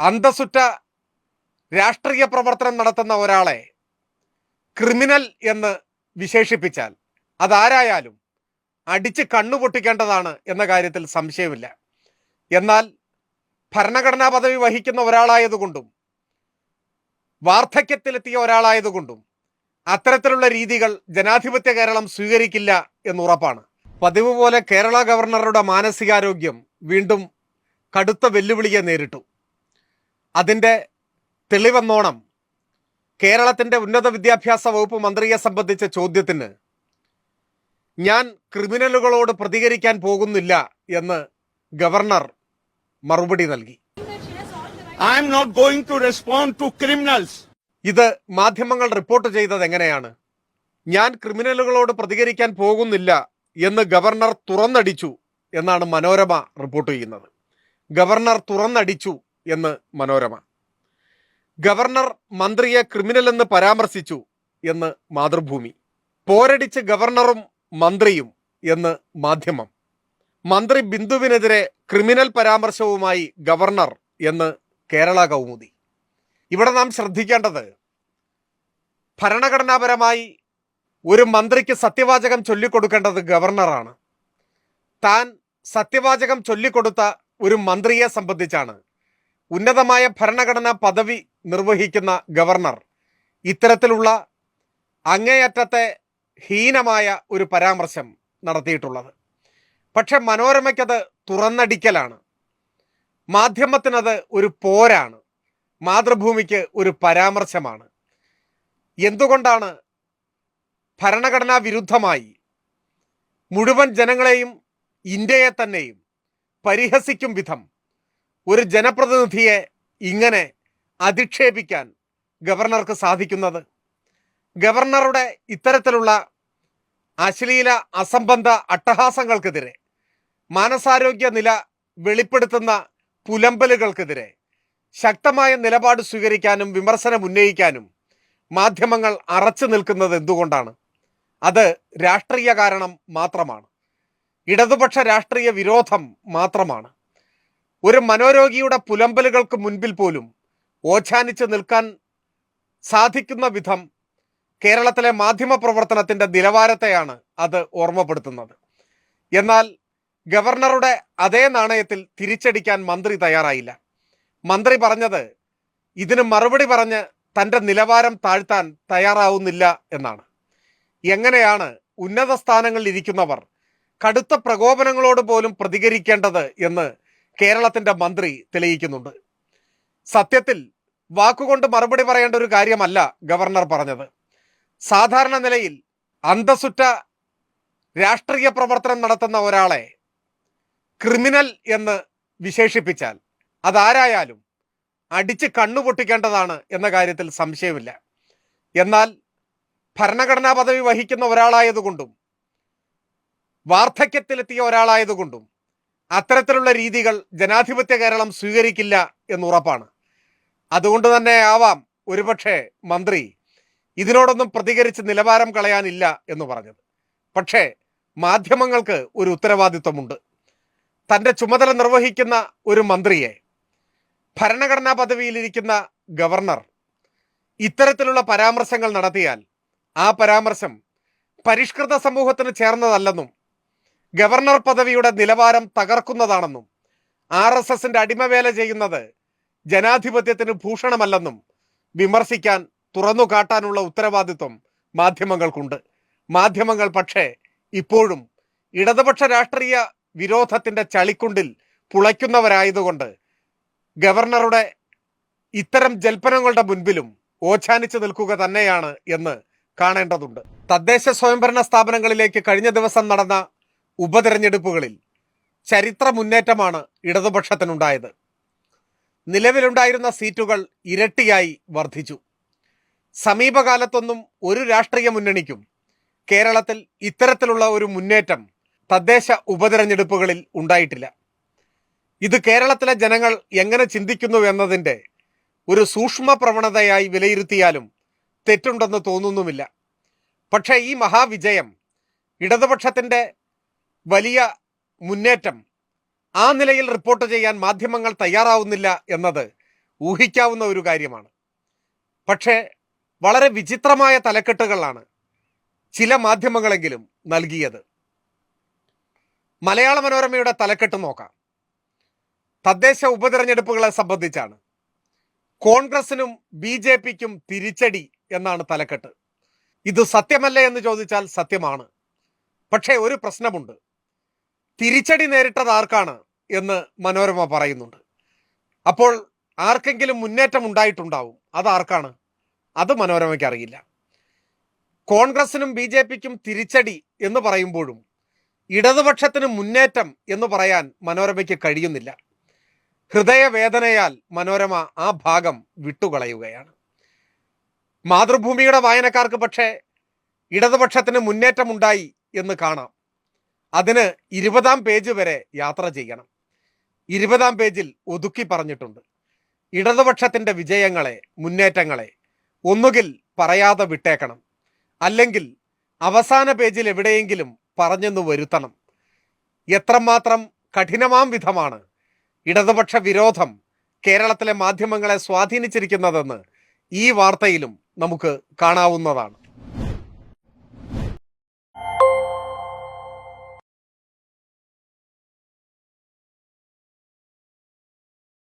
അന്തസുറ്റ രാഷ്ട്രീയ പ്രവർത്തനം നടത്തുന്ന ഒരാളെ ക്രിമിനൽ എന്ന് വിശേഷിപ്പിച്ചാൽ അതാരായാലും അടിച്ച് കണ്ണുപൊട്ടിക്കേണ്ടതാണ് എന്ന കാര്യത്തിൽ സംശയമില്ല. എന്നാൽ ഭരണഘടനാ പദവി വഹിക്കുന്ന ഒരാളായതുകൊണ്ടും വാർദ്ധക്യത്തിലെത്തിയ ഒരാളായതുകൊണ്ടും അത്തരത്തിലുള്ള രീതികൾ ജനാധിപത്യ കേരളം സ്വീകരിക്കില്ല എന്നുറപ്പാണ്. പതിവ് പോലെ കേരള ഗവർണറുടെ മാനസികാരോഗ്യം വീണ്ടും കടുത്ത വെല്ലുവിളിയെ നേരിട്ടു. അതിന്റെ തെളിവെന്നോണം കേരളത്തിന്റെ ഉന്നത വിദ്യാഭ്യാസ വകുപ്പ് മന്ത്രിയെ സംബന്ധിച്ച ചോദ്യത്തിന് ഞാൻ ക്രിമിനലുകളോട് പ്രതികരിക്കാൻ പോകുന്നില്ല എന്ന് ഗവർണർ മറുപടി നൽകി. I am not going to respond to criminals ഇത് മാധ്യമങ്ങൾ റിപ്പോർട്ട് ചെയ്തത് എങ്ങനെയാണ്? ഞാൻ ക്രിമിനലുകളോട് പ്രതികരിക്കാൻ പോകുന്നില്ല എന്ന് ഗവർണർ തുറന്നടിച്ചു എന്നാണ് മനോരമ റിപ്പോർട്ട് ചെയ്യുന്നത്. ഗവർണർ തുറന്നടിച്ചു എന്ന് മനോരമ. ഗവർണർ മന്ത്രിയെ ക്രിമിനൽ എന്ന് പരാമർശിച്ചു എന്ന് മാതൃഭൂമി. പോരടിച്ച് ഗവർണറും മന്ത്രിയും എന്ന് മാധ്യമം. മന്ത്രി ബിന്ദുവിനെതിരെ ക്രിമിനൽ പരാമർശവുമായി ഗവർണർ എന്ന് കേരള കൗമുദി. ഇവിടെ നാം ശ്രദ്ധിക്കേണ്ടത് ഭരണഘടനാപരമായി ഒരു മന്ത്രിക്ക് സത്യവാചകം ചൊല്ലിക്കൊടുക്കേണ്ടത് ഗവർണറാണ്. താൻ സത്യവാചകം ചൊല്ലിക്കൊടുത്ത ഒരു മന്ത്രിയെ സംബന്ധിച്ചാണ്. ഉന്നതമായ ഭരണഘടനാ പദവി നിർവഹിക്കുന്ന ഗവർണർ ഇത്തരത്തിലുള്ള അങ്ങേയറ്റത്തെ ഹീനമായ ഒരു പരാമർശം നടത്തിയിട്ടുള്ളത്. പക്ഷെ മനോരമയ്ക്കത് തുറന്നടിക്കലാണ്. മാധ്യമത്തിനത് ഒരു പോരാണ്. മാതൃഭൂമിക്ക് ഒരു പരാമർശമാണ്. എന്തുകൊണ്ടാണ് ഭരണഘടനാ വിരുദ്ധമായി മുഴുവൻ ജനങ്ങളെയും ഇന്ത്യയെ തന്നെയും പരിഹസിക്കും വിധം ഒരു ജനപ്രതിനിധിയെ ഇങ്ങനെ അധിക്ഷേപിക്കാൻ ഗവർണർക്ക് സാധിക്കുന്നത്? ഗവർണറുടെ ഇത്തരത്തിലുള്ള അശ്ലീല അസംബന്ധ അട്ടഹാസങ്ങൾക്കെതിരെ മാനസാരോഗ്യ നില വെളിപ്പെടുത്തുന്ന പുലമ്പലുകൾക്കെതിരെ ശക്തമായ നിലപാട് സ്വീകരിക്കാനും വിമർശനം ഉന്നയിക്കാനും മാധ്യമങ്ങൾ അറച്ചു നിൽക്കുന്നത് എന്തുകൊണ്ടാണ്? അത് രാഷ്ട്രീയ കാരണം മാത്രമാണ്. ഇടതുപക്ഷ രാഷ്ട്രീയ വിരോധം മാത്രമാണ്. ഒരു മനോരോഗിയുടെ പുലമ്പലുകൾക്ക് മുൻപിൽ പോലും ഓച്ഛാനിച്ച് നിൽക്കാൻ സാധിക്കുന്ന വിധം കേരളത്തിലെ മാധ്യമ പ്രവർത്തനത്തിന്റെ നിലവാരത്തെയാണ് അത് ഓർമ്മപ്പെടുത്തുന്നത്. എന്നാൽ ഗവർണറുടെ അതേ നാണയത്തിൽ തിരിച്ചടിക്കാൻ മന്ത്രി തയ്യാറായില്ല. മന്ത്രി പറഞ്ഞത് ഇതിന് മറുപടി പറഞ്ഞ് തന്റെ നിലവാരം താഴ്ത്താൻ തയ്യാറാവുന്നില്ല എന്നാണ്. എങ്ങനെയാണ് ഉന്നത സ്ഥാനങ്ങളിൽ ഇരിക്കുന്നവർ കടുത്ത പ്രകോപനങ്ങളോട് പോലും പ്രതികരിക്കേണ്ടത് എന്ന് കേരളത്തിന്റെ മന്ത്രി തെളിയിക്കുന്നുണ്ട്. സത്യത്തിൽ വാക്കുകൊണ്ട് മറുപടി പറയേണ്ട ഒരു കാര്യമല്ല ഗവർണർ പറഞ്ഞത്. സാധാരണ നിലയിൽ അന്തസുറ്റ രാഷ്ട്രീയ പ്രവർത്തനം നടത്തുന്ന ഒരാളെ ക്രിമിനൽ എന്ന് വിശേഷിപ്പിച്ചാൽ അതാരായാലും അടിച്ച് കണ്ണുപൊട്ടിക്കേണ്ടതാണ് എന്ന കാര്യത്തിൽ സംശയമില്ല. എന്നാൽ ഭരണഘടനാ പദവി വഹിക്കുന്ന ഒരാളായതുകൊണ്ടും വാർദ്ധക്യത്തിലെത്തിയ ഒരാളായതുകൊണ്ടും അത്തരത്തിലുള്ള രീതികൾ ജനാധിപത്യ കേരളം സ്വീകരിക്കില്ല എന്നുറപ്പാണ് അതുകൊണ്ട് തന്നെ ആവാം ഒരുപക്ഷെ മന്ത്രി ഇതിനോടൊന്നും പ്രതികരിച്ച് നിലവാരം കളയാനില്ല എന്ന് പറഞ്ഞത്. പക്ഷേ മാധ്യമങ്ങൾക്ക് ഒരു ഉത്തരവാദിത്വമുണ്ട്. തന്റെ ചുമതല നിർവഹിക്കുന്ന ഒരു മന്ത്രിയെ ഭരണഘടനാ പദവിയിലിരിക്കുന്ന ഗവർണർ ഇത്തരത്തിലുള്ള പരാമർശങ്ങൾ നടത്തിയാൽ ആ പരാമർശം പരിഷ്കൃത സമൂഹത്തിന് ചേർന്നതല്ലെന്നും ഗവർണർ പദവിയുടെ നിലവാരം തകർക്കുന്നതാണെന്നും ആർ എസ് എസിന്റെ അടിമവേല ചെയ്യുന്നത് ജനാധിപത്യത്തിന് ഭൂഷണമല്ലെന്നും വിമർശിക്കാൻ തുറന്നു കാട്ടാനുള്ള ഉത്തരവാദിത്വം മാധ്യമങ്ങൾക്കുണ്ട്. മാധ്യമങ്ങൾ പക്ഷേ ഇപ്പോഴും ഇടതുപക്ഷ രാഷ്ട്രീയ വിരോധത്തിന്റെ ചളിക്കുണ്ടിൽ പുളയ്ക്കുന്നവരായതുകൊണ്ട് ഗവർണറുടെ ഇത്തരം ജൽപ്പനങ്ങളുടെ മുൻപിലും ഓച്ഛാനിച്ചു നിൽക്കുക തന്നെയാണ് എന്ന് കാണേണ്ടതുണ്ട്. തദ്ദേശ സ്വയംഭരണ സ്ഥാപനങ്ങളിലേക്ക് കഴിഞ്ഞ ദിവസം നടന്ന ഉപതെരഞ്ഞെടുപ്പുകളിൽ ചരിത്ര മുന്നേറ്റമാണ് ഇടതുപക്ഷത്തിനുണ്ടായത്. നിലവിലുണ്ടായിരുന്ന സീറ്റുകൾ ഇരട്ടിയായി വർദ്ധിച്ചു. സമീപകാലത്തൊന്നും ഒരു രാഷ്ട്രീയ മുന്നണിക്കും കേരളത്തിൽ ഇത്തരത്തിലുള്ള ഒരു മുന്നേറ്റം തദ്ദേശ ഉപതെരഞ്ഞെടുപ്പുകളിൽ ഉണ്ടായിട്ടില്ല. ഇത് കേരളത്തിലെ ജനങ്ങൾ എങ്ങനെ ചിന്തിക്കുന്നു എന്നതിന്റെ ഒരു സൂക്ഷ്മ പ്രവണതയായി വിലയിരുത്തിയാലും തെറ്റുണ്ടെന്ന് തോന്നുന്നുമില്ല. പക്ഷേ ഈ മഹാവിജയം ഇടതുപക്ഷത്തിന്റെ വലിയ മുന്നേറ്റം. ആ നിലയിൽ റിപ്പോർട്ട് ചെയ്യാൻ മാധ്യമങ്ങൾ തയ്യാറാവുന്നില്ല എന്നത് ഊഹിക്കാവുന്ന ഒരു കാര്യമാണ്. പക്ഷേ വളരെ വിചിത്രമായ തലക്കെട്ടുകളാണ് ചില മാധ്യമങ്ങളെങ്കിലും നൽകിയത്. മലയാള മനോരമയുടെ തലക്കെട്ട് നോക്കാം. തദ്ദേശ ഉപതെരഞ്ഞെടുപ്പുകളെ സംബന്ധിച്ചാണ്. കോൺഗ്രസിനും ബി ജെ പിക്കും തിരിച്ചടി എന്നാണ് തലക്കെട്ട്. ഇത് സത്യമല്ലേ എന്ന് ചോദിച്ചാൽ സത്യമാണ്. പക്ഷേ ഒരു പ്രശ്നമുണ്ട്. തിരിച്ചടി നേരിട്ടത് ആർക്കാണ് എന്ന് മനോരമ പറയുന്നുണ്ട്. അപ്പോൾ ആർക്കെങ്കിലും മുന്നേറ്റം ഉണ്ടായിട്ടുണ്ടാവും. അത് ആർക്കാണ്? അത് മനോരമയ്ക്ക് അറിയില്ല. കോൺഗ്രസിനും ബി ജെ പിക്കും തിരിച്ചടി എന്ന് പറയുമ്പോഴും ഇടതുപക്ഷത്തിന് മുന്നേറ്റം എന്ന് പറയാൻ മനോരമയ്ക്ക് കഴിയുന്നില്ല. ഹൃദയവേദനയാൽ മനോരമ ആ ഭാഗം വിട്ടുകളയുകയാണ്. മാതൃഭൂമിയുടെ വായനക്കാർക്ക് പക്ഷേ ഇടതുപക്ഷത്തിന് മുന്നേറ്റമുണ്ടായി എന്ന് കാണാം. അതിന് ഇരുപതാം പേജ് വരെ യാത്ര ചെയ്യണം. ഇരുപതാം പേജിൽ ഒതുക്കി പറഞ്ഞിട്ടുണ്ട്. ഇടതുപക്ഷത്തിന്റെ വിജയങ്ങളെ മുന്നേറ്റങ്ങളെ ഒന്നുകിൽ പറയാതെ വിട്ടേക്കണം. അല്ലെങ്കിൽ അവസാന പേജിൽ എവിടെയെങ്കിലും പറഞ്ഞെന്ന് വരുത്തണം. എത്രമാത്രം കഠിനമാം വിധമാണ് ഇടതുപക്ഷ വിരോധം കേരളത്തിലെ മാധ്യമങ്ങളെ സ്വാധീനിച്ചിരിക്കുന്നതെന്ന് ഈ വാർത്തയിലും നമുക്ക് കാണാവുന്നതാണ്.